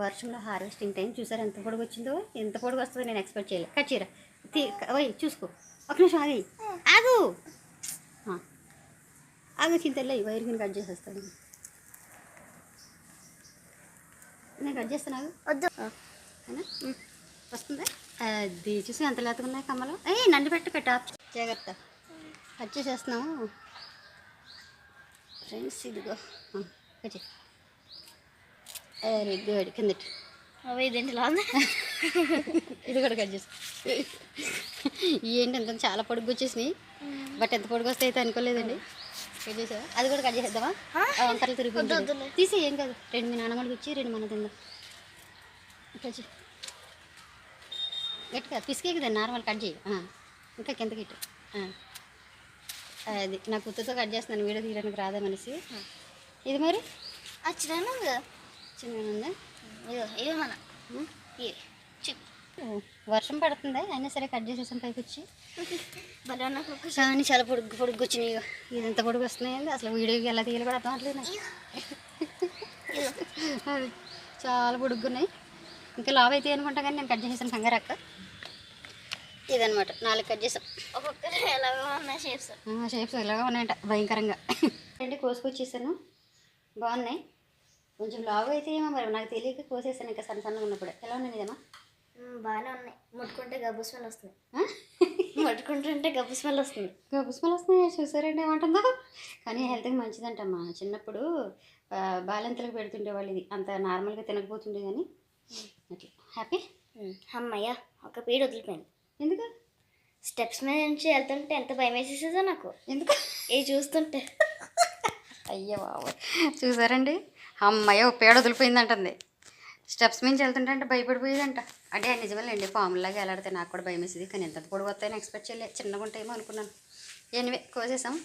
వర్షంలో harvesting time చూసారు ఎంత పొడుగు వచ్చిందో? ఎంత పొడుగు వస్తుందో నేను ఎక్స్పెక్ట్ చేయలేదు కచ్చిరా తీ ఓయ్ చూసుకో. ఒక నిమిషం ఆగి! ఆగు. ఆగు చింతలే వైర్ కింద కట్ చేసేస్తాను. నేను కట్ చేస్తాను వద్దు. వస్తుందా? అది చూసి ఎంత లేతకున్నాయి కమ్మలు? ఏ నన్ను పెట్టు పెట్టు ఆప్. జాగ్రత్త. కట్ చేసేస్తున్నాము ఫ్రెండ్స్ ఇదిగో. కట్ చేయి. వెరీ గుడ్ కిందటి. అవి ఇది కూడా కట్ చేసి ఏంటి ఎంత చాలా పొడుగు వచ్చేసినాయి. బట్ ఎంత పొడుగు వస్తాయి అయితే అనుకోలేదండి. కట్ చేసావా? అది కూడా కట్ చేసేద్దామా? వంకరలు తిరిగి. తీసి ఏం కాదు. రెండు మీ నాన్నమ్మడికి వచ్చి రెండు మన తిందాం. చేయి గట్టిగా పిసికే కదా నార్మల్ కట్ చేయి. ఇంకా కిందకి ఇట్టు ఆ. అది నా కుత్తుతో కట్ చేస్తున్నాను వీడియో తీయడానికి రాదామనేసి ఇది మరి? వచ్చినాను కదా? ఇదో ఇవి మన. వర్షం పడుతుంది? అయినా సరే కట్ చేసేసాం పైకి వచ్చి. కానీ చాలా పొడుగు పొడుగు వచ్చినాయి. ఇది ఎంత పొడుగు వస్తున్నాయండి. అసలు వీడియోకి ఎలా తీయాలి కూడా అర్థం అవట్లేదు. అది చాలా పొడుగు ఉన్నాయి. ఇంకా లావ్ అయితే అనుకుంటా కానీ నేను కట్ చేసేసాను కంగారు అక్క ఇదనమాట నాలుగు కట్ చేసాం. ఒక్కొక్కరు ఎలాగో ఉన్నాయి షేప్స్ షేప్స్ ఇలాగా ఉన్నాయంట. భయంకరంగా. అంటే కోసుకొచ్చేసాను. బాగున్నాయి. కొంచెం లావ్ అయితే ఏమో మరి నాకు తెలియక కోసేసాను ఇంకా సన్న సన్నగా ఉన్నప్పుడు. ఎలా ఉన్నాయి ఇదేమా బాగానే ఉన్నాయి. ముట్టుకుంటే గబ్బు స్మెల్ వస్తుంది. ముట్టుకుంటుంటే గబ్బు స్మెల్ వస్తుంది. గబ్బు స్మెల్ వస్తున్నాయి? చూసారండి ఏమంటుందో? కానీ హెల్త్కి మంచిదంటమ్మా. చిన్నప్పుడు బాలింతలకు పెడుతుండే వాళ్ళు ఇది. అంత నార్మల్గా తినకపోతుండే కానీ. అట్లా. హ్యాపీ? అమ్మయ్య ఒక పీడ వదిలిపోయింది. ఎందుకు? స్టెప్స్ మీద నుంచి వెళ్తుంటే ఎంత భయం వేసేసేదో నాకు. ఎందుకు? ఏ చూస్తుంటే. అయ్యో బాబు చూసారండి? అమ్మాయి ఓ పేడ వదిలిపోయిందంటుంది. స్టెప్స్ మించి వెళ్తుంటే అంటే భయపడిపోయేదంట. అంటే నిజమేలేండి పాములాగా ఎలాడితే నాకు కూడా భయం వేసేది కానీ ఎంత పొడి వస్తాయని ఎక్స్పెక్ట్ చేయలేదు చిన్నగా ఉంటాయేమో అనుకున్నాను. ఎనివే కోసేసాం.